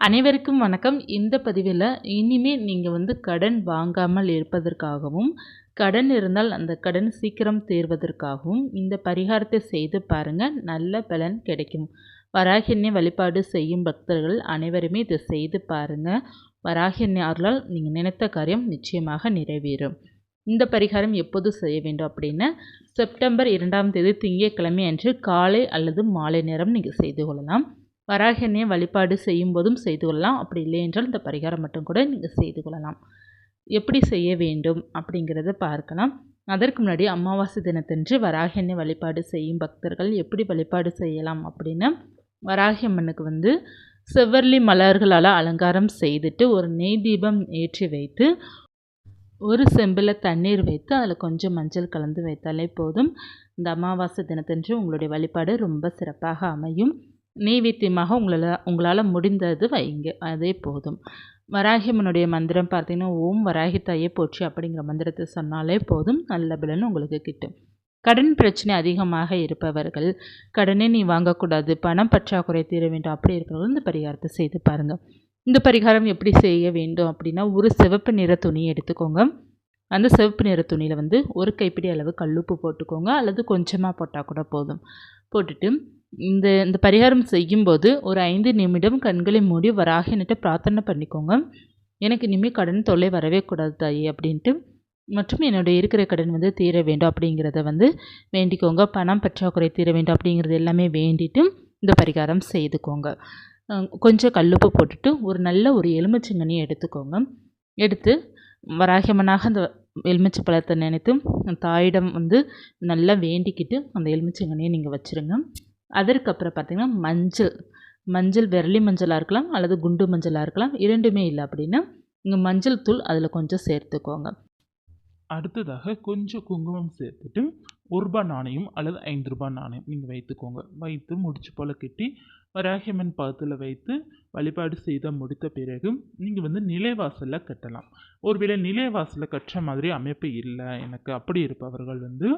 அனைவருக்கும் வணக்கம். இந்த பதிவில் இனிமேல் நீங்கள் வந்து கடன் வாங்காமல் இருப்பதற்காகவும் கடன் இருந்தால் அந்த கடன் சீக்கிரம் தீர்வதற்காகவும் இந்த பரிகாரத்தை செய்து பாருங்கள் நல்ல பலன் கிடைக்கும். வராகியன்னை வழிபாடு செய்யும் பக்தர்கள் அனைவருமே இதை செய்து பாருங்கள் வராகியன்னை அருளால் நீங்கள் நினைத்த காரியம் நிச்சயமாக நிறைவேறும். இந்த பரிகாரம் எப்போது செய்ய வேண்டும் அப்படின்னா செப்டம்பர் இரண்டாம் தேதி திங்கட்கிழமை அன்று காலை அல்லது மாலை நேரம் நீங்கள் செய்து கொள்ளலாம். வராகனையை வழிபாடு செய்யும் போதும் செய்து கொள்ளலாம். அப்படி இல்லை என்றால் இந்த பரிகாரம் மட்டும் கூட நீங்கள் செய்து கொள்ளலாம். எப்படி செய்ய வேண்டும் அப்படிங்கிறத பார்க்கலாம். அதற்கு முன்னாடி அமாவாசை தினத்தன்று வராகனை வழிபாடு செய்யும் பக்தர்கள் எப்படி வழிபாடு செய்யலாம் அப்படின்னா வராகி அம்மனுக்கு வந்து செவ்வர்லி மலர்களால் அலங்காரம் செய்துட்டு ஒரு நெய் தீபம் ஏற்றி வைத்து ஒரு செம்பில் தண்ணீர் வைத்து அதில் கொஞ்சம் மஞ்சள் கலந்து வைத்தாலே போதும். இந்த அமாவாசை தினத்தன்று உங்களுடைய வழிபாடு ரொம்ப சிறப்பாக அமையும். நெய்வேத்தியமாக உங்களால் உங்களால் முடிந்தது வைங்க. அதே போதும். வராகிமனுடைய மந்திரம் பார்த்தீங்கன்னா ஓம் வராகி தாயே போற்றி அப்படிங்கிற மந்திரத்தை சொன்னாலே போதும். நல்ல பலன் உங்களுக்கு கிட்டும். கடன் பிரச்சனை அதிகமாக இருப்பவர்கள் கடனே நீ வாங்கக்கூடாது பணம் பற்றாக்குறை தீர வேண்டும் அப்படி இருக்கிறவங்க இந்த பரிகாரத்தை செய்து பாருங்கள் இந்த பரிகாரம் எப்படி செய்ய வேண்டும் அப்படின்னா ஒரு சிவப்பு நிற துணி எடுத்துக்கோங்க. அந்த சிவப்பு நிற துணியில் வந்து ஒரு கைப்பிடி அளவு கல்லுப்பு போட்டுக்கோங்க. அல்லது கொஞ்சமாக போட்டால் கூட போதும். போட்டுட்டு இந்த இந்த பரிகாரம் செய்யும்போது ஒரு ஐந்து நிமிடம் கண்களை மூடி வராகினிட்ட பிரார்த்தனை பண்ணிக்கோங்க. எனக்கு இனிமேல் கடன் தொல்லை வரவே கூடாது தாயி அப்படின்ட்டு. மற்றும் என்னுடைய இருக்கிற கடன் வந்து தீர வேண்டும் அப்படிங்கிறத வந்து வேண்டிக்கோங்க. பணம் பற்றாக்குறை தீர வேண்டும் அப்படிங்கிறது எல்லாமே வேண்டிட்டு இந்த பரிகாரம் செய்துக்கோங்க. கொஞ்சம் கல்லுப்பு போட்டுட்டு ஒரு நல்ல ஒரு எலுமிச்சங்கனியை எடுத்துக்கோங்க. எடுத்து வராகியமனாக அந்த எலுமிச்சை பழத்தை நினைத்து தாயிடம் வந்து நல்லா வேண்டிக்கிட்டு அந்த எலுமிச்சங்கனியை நீங்கள் வச்சுருங்க. அதற்கப்புறம் பார்த்திங்கன்னா மஞ்சள். மஞ்சள் விரலி மஞ்சளாக இருக்கலாம் அல்லது குண்டு மஞ்சளாக இருக்கலாம் இரண்டுமே இல்லை அப்படின்னா இங்கே மஞ்சள் தூள் அதில் கொஞ்சம் சேர்த்துக்கோங்க. அடுத்ததாக கொஞ்சம் குங்குமம் சேர்த்துட்டு ஒரு ரூபாய் நாணயம் அல்லது ஐந்து ரூபாய் நாணயம் நீங்கள் வைத்துக்கோங்க. வைத்து முடிச்சு போல் கட்டி வராகியம்மன் பாதத்தில் வைத்து வழிபாடு செய்த முடித்த பிறகு நீங்கள் வந்து நிலைவாசலில் கட்டலாம். ஒருவேளை நிலைவாசலில் கட்டுற மாதிரி அமைப்பு இல்லை எனக்கு அப்படி இருப்பவர்கள் வந்து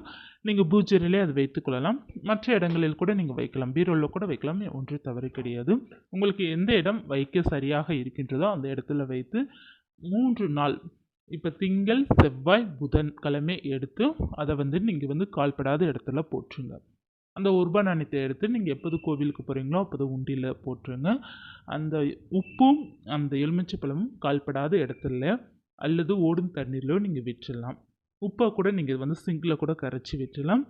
நீங்கள் பூஜரிலே அதை வைத்துக்கொள்ளலாம் மற்ற இடங்களில் கூட நீங்கள் வைக்கலாம். பீரோவில் கூட வைக்கலாம். ஒன்று தவறு கிடையாது. உங்களுக்கு எந்த இடம் வைக்க சரியாக இருக்கின்றதோ அந்த இடத்துல வைத்து மூன்று நாள் இப்போ திங்கள் செவ்வாய் புதன் கிழமை எடுத்து அதை வந்து நீங்கள் வந்து கால்படாத இடத்துல போட்டுருங்க அந்த உருபா நாணயத்தை எடுத்து நீங்கள் எப்போது கோவிலுக்கு போகிறீங்களோ அப்போது உண்டியில் போட்டுருங்க அந்த உப்பும் அந்த எலுமிச்சை பழமும் கால்படாத இடத்துல அல்லது ஓடும் தண்ணீரிலோ நீங்கள் விட்டுடலாம் உப்பை கூட நீங்கள் வந்து சிங்கில் கூட கரைச்சி விட்டுடலாம்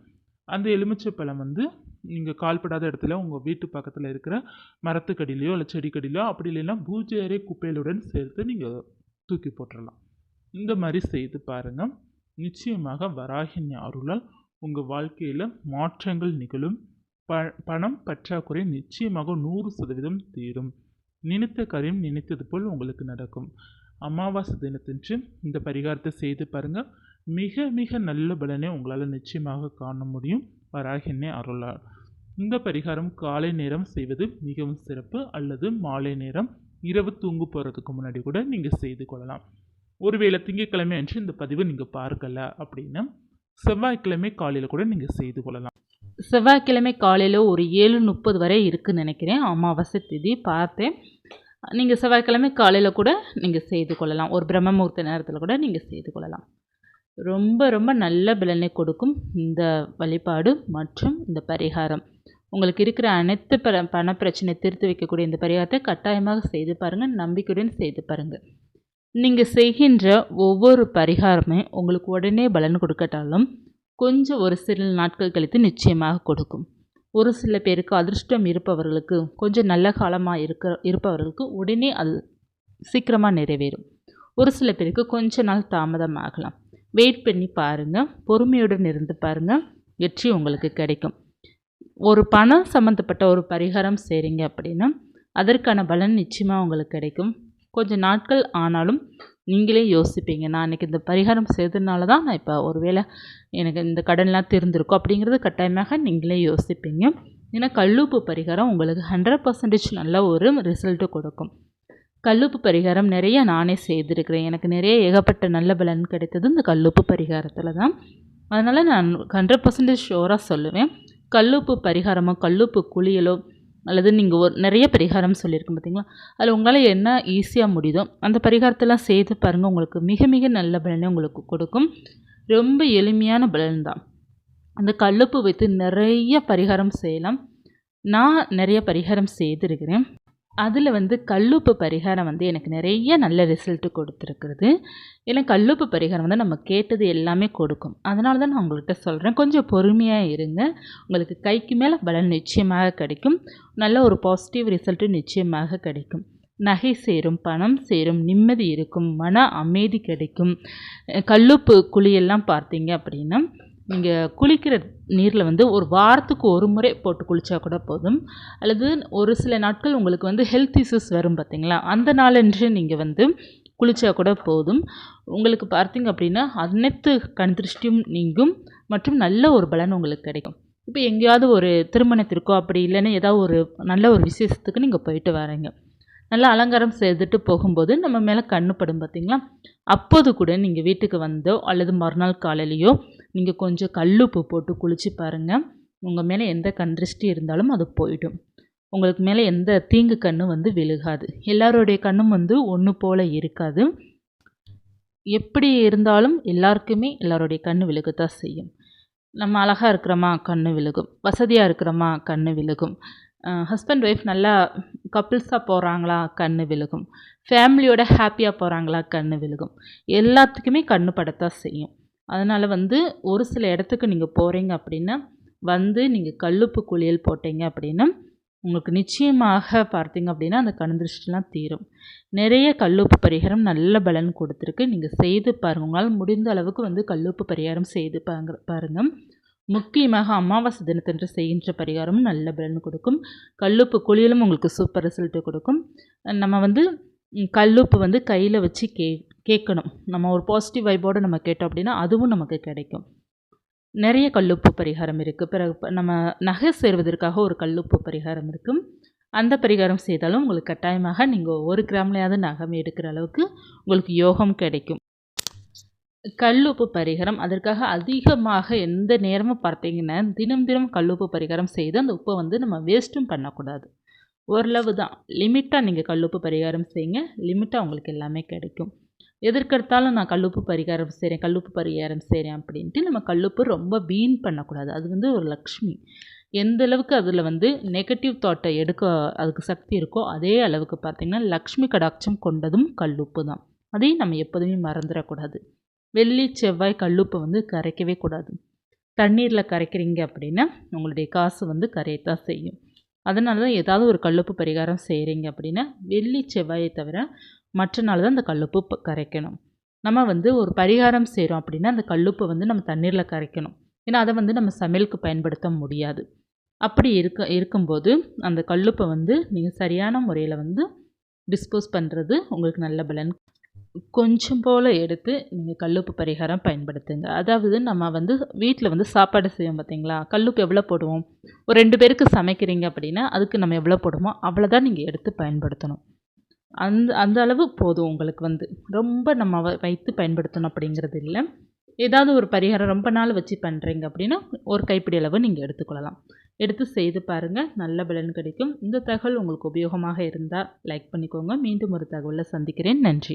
அந்த எலுமிச்சை பழம் வந்து நீங்கள் கால்படாத இடத்துல உங்கள் வீட்டு பக்கத்தில் இருக்கிற மரத்துக்கடியிலையோ இல்லை செடிக்கடியிலையோ அப்படி இல்லைன்னா பூஜை அறை குப்பைகளுடன் சேர்த்து நீங்கள் தூக்கி போட்டுடலாம் இந்த மாதிரி செய்து பாருங்கள் நிச்சயமாக வராகின் அருளால் உங்கள் வாழ்க்கையில் மாற்றங்கள் நிகழும். ப பணம் பற்றாக்குறை நிச்சயமாக நூறு சதவீதம் தீரும். நினைத்த காரியம் நினைத்தது போல் உங்களுக்கு நடக்கும். அமாவாசை தினத்தன்று இந்த பரிகாரத்தை செய்து பாருங்கள் மிக மிக நல்ல பலனை உங்களால் நிச்சயமாக காண முடியும். வராகினே அருளால். இந்த பரிகாரம் காலை நேரம் செய்வது மிகவும் சிறப்பு. அல்லது மாலை நேரம் இரவு தூங்கு போகிறதுக்கு முன்னாடி கூட நீங்கள் செய்து கொள்ளலாம். ஒருவேளை திங்கட்கிழமை அன்று இந்த பதிவு நீங்கள் பார்க்கல அப்படின்னா செவ்வாய்க்கிழமை காலையில் கூட நீங்கள் செய்து கொள்ளலாம். செவ்வாய்க்கிழமை காலையில் ஒரு ஏழு முப்பது வரை இருக்குதுன்னு நினைக்கிறேன். அமாவாசை திதி பார்த்தேன். நீங்கள் செவ்வாய்க்கிழமை காலையில் கூட நீங்கள் செய்து கொள்ளலாம். ஒரு பிரம்ம முகூர்த்த நேரத்தில் கூட நீங்கள் செய்து கொள்ளலாம். ரொம்ப ரொம்ப நல்ல பலனை கொடுக்கும் இந்த வழிபாடு மற்றும் இந்த பரிகாரம். உங்களுக்கு இருக்கிற அனைத்து பண பிரச்சனை தீர்த்து வைக்கக்கூடிய இந்த பரிகாரத்தை கட்டாயமாக செய்து பாருங்கள் நம்பிக்கையுடன் செய்து பாருங்கள் நீங்கள் செய்கின்ற ஒவ்வொரு பரிகாரமே உங்களுக்கு உடனே பலன் கொடுக்கட்டாலும் கொஞ்சம் ஒரு சில நாட்கள் கழித்து நிச்சயமாக கொடுக்கும். ஒரு சில பேருக்கு அதிர்ஷ்டம் இருப்பவர்களுக்கு கொஞ்சம் நல்ல காலமாக இருக்க இருப்பவர்களுக்கு உடனே அது சீக்கிரமாக நிறைவேறும். ஒரு சில பேருக்கு கொஞ்ச நாள் தாமதம் ஆகலாம். வெயிட் பண்ணி பாருங்கள் பொறுமையுடன் இருந்து பாருங்கள் வெற்றி உங்களுக்கு கிடைக்கும். ஒரு பணம் சம்மந்தப்பட்ட ஒரு பரிகாரம் செய்கிறீங்க அப்படின்னா அதற்கான பலன் நிச்சயமாக உங்களுக்கு கிடைக்கும். கொஞ்சம் நாட்கள் ஆனாலும் நீங்களே யோசிப்பீங்க நான் அன்றைக்கி இந்த பரிகாரம் செய்ததுனால தான் நான் இப்போ ஒரு வேளை எனக்கு இந்த கடன்லாம் தெரிஞ்சிருக்கும் அப்படிங்கிறது கட்டாயமாக நீங்களே யோசிப்பீங்க. ஏன்னா கல்லுப்பு பரிகாரம் உங்களுக்கு ஹண்ட்ரட் பர்சன்டேஜ் நல்ல ஒரு ரிசல்ட்டு கொடுக்கும். கல்லுப்பு பரிகாரம் நிறைய நானே செய்திருக்கிறேன். எனக்கு நிறைய ஏகப்பட்ட நல்ல பலன் கிடைத்தது இந்த கல்லுப்பு பரிகாரத்தில் தான். அதனால் நான் ஹண்ட்ரட் பர்சன்டேஜ் ஷோராக சொல்லுவேன். கல்லுப்பு பரிகாரமோ கல்லுப்பு குளியலோ அல்லது நீங்கள் ஒரு நிறைய பரிகாரம் சொல்லியிருக்கோம் பார்த்தீங்களா அதில் உங்களால் என்ன ஈஸியாக முடியுதோ அந்த பரிகாரத்தெல்லாம் செய்து பாருங்கள் உங்களுக்கு மிக மிக நல்ல பலனை உங்களுக்கு கொடுக்கும். ரொம்ப எளிமையான பலன் தான் அந்த கல்லுப்பு வைத்து நிறைய பரிகாரம் செய்யலாம். நான் நிறைய பரிகாரம் செய்திருக்கிறேன். அதில் வந்து கல்லுப்பு பரிகாரம் வந்து எனக்கு நிறைய நல்ல ரிசல்ட்டு கொடுத்துருக்குறது. ஏன்னா கல்லுப்பு பரிகாரம் வந்து நம்ம கேட்டது எல்லாமே கொடுக்கும். அதனால தான் நான் உங்கள்கிட்ட சொல்கிறேன் கொஞ்சம் பொறுமையாக இருங்க. உங்களுக்கு கைக்கு மேலே பலன் நிச்சயமாக கிடைக்கும். நல்ல ஒரு பாசிட்டிவ் ரிசல்ட்டு நிச்சயமாக கிடைக்கும். நகை சேரும் பணம் சேரும் நிம்மதி இருக்கும் மன அமைதி கிடைக்கும். கல்லுப்பு குழியெல்லாம் பார்த்தீங்க அப்படின்னா நீங்கள் குளிக்கிற நீரில் வந்து ஒரு வாரத்துக்கு ஒரு முறை போட்டு குளித்தா கூட போதும். அல்லது ஒரு சில நாட்கள் உங்களுக்கு வந்து ஹெல்த் இஷ்யூஸ் வரும் பார்த்தீங்களா அந்த நாளன்று நீங்கள் வந்து குளித்தா கூட போதும். உங்களுக்கு பார்த்தீங்க அப்படின்னா அனைத்து கண் திருஷ்டியும் நீங்கும் மற்றும் நல்ல ஒரு பலன் உங்களுக்கு கிடைக்கும். இப்போ எங்கேயாவது ஒரு திருமணத்திற்கோ அப்படி இல்லைன்னா ஏதாவது ஒரு நல்ல ஒரு விசேஷத்துக்கு நீங்கள் போயிட்டு வரீங்க. நல்லா அலங்காரம் செய்துட்டு போகும்போது நம்ம மேலே கண்ணு படும் பார்த்தீங்களா அப்போது கூட நீங்கள் வீட்டுக்கு வந்தோ அல்லது மறுநாள் காலையிலையோ நீங்கள் கொஞ்சம் கல்லுப்பு போட்டு குளித்து பாருங்கள் உங்கள் மேலே எந்த கண் திருஷ்டி இருந்தாலும் அது போயிடும். உங்களுக்கு மேலே எந்த தீங்கு கண்ணும் வந்து விழுகாது. எல்லாருடைய கண்ணும் வந்து ஒன்று போல் இருக்காது. எப்படி இருந்தாலும் எல்லாருக்குமே எல்லாருடைய கண் விழுகத்தான் செய்யும். நம்ம அழகாக இருக்கிறோமா? கண் விழுகும். வசதியாக இருக்கிறோமா? கண் விழுகும். ஹஸ்பண்ட் ஒய்ஃப் நல்லா கப்புள்ஸாக போகிறாங்களா கண் விழுகும். ஃபேமிலியோட ஹாப்பியாக போகிறாங்களா கண் விழுகும். எல்லாத்துக்குமே கண்ணு படத்தான் செய்யும். அதனால் வந்து ஒரு சில இடத்துக்கு நீங்கள் போகிறீங்க அப்படின்னா வந்து நீங்கள் கல்லுப்பு குளியல் போட்டீங்க அப்படின்னா உங்களுக்கு நிச்சயமாக பார்த்தீங்க அப்படின்னா அந்த கண் திருஷ்டிலாம் தீரும். நிறைய கல்லுப்பு பரிகாரம் நல்ல பலன் கொடுத்துருக்கு. நீங்கள் செய்து பாருங்கள் உங்களால் முடிந்த அளவுக்கு வந்து கல்லுப்பு பரிகாரம் செய்து பாருங்க பாருங்கள் முக்கியமாக அமாவாசை தினத்தன்று செய்கின்ற பரிகாரமும் நல்ல பலன் கொடுக்கும். கல்லுப்பு குளியலும் உங்களுக்கு சூப்பர் ரிசல்ட்டு கொடுக்கும். நம்ம வந்து கல்லுப்பு வந்து கையில் வச்சு கே கேட்கணும். நம்ம ஒரு பாசிட்டிவ் வைப்போடு நம்ம கேட்டோம் அப்படின்னா அதுவும் நமக்கு கிடைக்கும். நிறைய கல்லுப்பு பரிகாரம் இருக்குது பிறகு நம்ம நகை சேர்வதற்காக ஒரு கல்லுப்பு பரிகாரம் இருக்கும். அந்த பரிகாரம் செய்தாலும் உங்களுக்கு கட்டாயமாக நீங்கள் ஒரு கிராம்லையாவது நகம் எடுக்கிற அளவுக்கு உங்களுக்கு யோகம் கிடைக்கும். கல்லுப்பு பரிகாரம். அதற்காக அதிகமாக எந்த நேரமும் பார்த்தீங்கன்னா தினம் தினம் கல்லுப்பு பரிகாரம் செய்து அந்த உப்பை வந்து நம்ம வேஸ்ட்டும் பண்ணக்கூடாது. ஓரளவு தான் லிமிட்டாக நீங்கள் கல்லுப்பு பரிகாரம் செய்யுங்க. லிமிட்டாக உங்களுக்கு எல்லாமே கிடைக்கும். எதற்கெடுத்தாலும் நான் கல்லுப்பு பரிகாரம் செய்கிறேன் கல்லுப்பு பரிகாரம் செய்கிறேன் அப்படின்ட்டு நம்ம கல்லுப்பு ரொம்ப வீண் பண்ணக்கூடாது. அது வந்து ஒரு லக்ஷ்மி. எந்த அளவுக்கு அதில் வந்து நெகட்டிவ் தாட்டை எடுக்க அதுக்கு சக்தி இருக்கோ அதே அளவுக்கு பார்த்திங்கன்னா லக்ஷ்மி கடாட்சம் கொண்டதும் கல்லுப்பு தான். அதையும் நம்ம எப்போதுமே மறந்துடக்கூடாது. வெள்ளி செவ்வாய் கல்லுப்பை வந்து கரைக்கவே கூடாது. தண்ணீரில் கரைக்கிறீங்க அப்படின்னா உங்களுடைய காசு வந்து கரையத்தான் செய்யும். அதனால தான் ஏதாவது ஒரு கல்லுப்பு பரிகாரம் செய்கிறீங்க அப்படின்னா வெள்ளி செவ்வாயை தவிர மற்ற நாள் தான் அந்த கல்லுப்பு கரைக்கணும். நம்ம வந்து ஒரு பரிகாரம் செய்கிறோம் அப்படின்னா அந்த கல்லுப்பை வந்து நம்ம தண்ணீரில் கரைக்கணும். ஏன்னா அதை வந்து நம்ம சமையலுக்கு பயன்படுத்த முடியாது. அப்படி இருக்க இருக்கும்போது அந்த கல்லுப்பை வந்து நீங்கள் சரியான முறையில் வந்து டிஸ்போஸ் பண்ணுறது உங்களுக்கு நல்ல பலன் கொஞ்சம் போல் எடுத்து நீங்கள் கல்லுப்பு பரிகாரம் பயன்படுத்துங்க. அதாவது நம்ம வந்து வீட்டில் வந்து சாப்பாடு செய்வோம் பார்த்தீங்களா கல்லுப்பு எவ்வளோ போடுவோம்? ஒரு ரெண்டு பேருக்கு சமைக்கிறீங்க அப்படின்னா அதுக்கு நம்ம எவ்வளோ போடுமோ அவ்வளோதான் நீங்கள் எடுத்து பயன்படுத்தணும். அந்த அந்த அளவு போதும் உங்களுக்கு வந்து. ரொம்ப நம்ம வைத்து பயன்படுத்தணும் அப்படிங்கிறது இல்லை. ஏதாவது ஒரு பரிகாரம் ரொம்ப நாள் வச்சு பண்ணுறீங்க அப்படின்னா ஒரு கைப்பிடி அளவு நீங்கள் எடுத்துக்கொள்ளலாம். எடுத்து செய்து பாருங்கள் நல்ல பலன் கிடைக்கும். இந்த தகவல் உங்களுக்கு உபயோகமாக இருந்தால் லைக் பண்ணிக்கோங்க. மீண்டும் ஒரு தகவலில் சந்திக்கிறேன். நன்றி.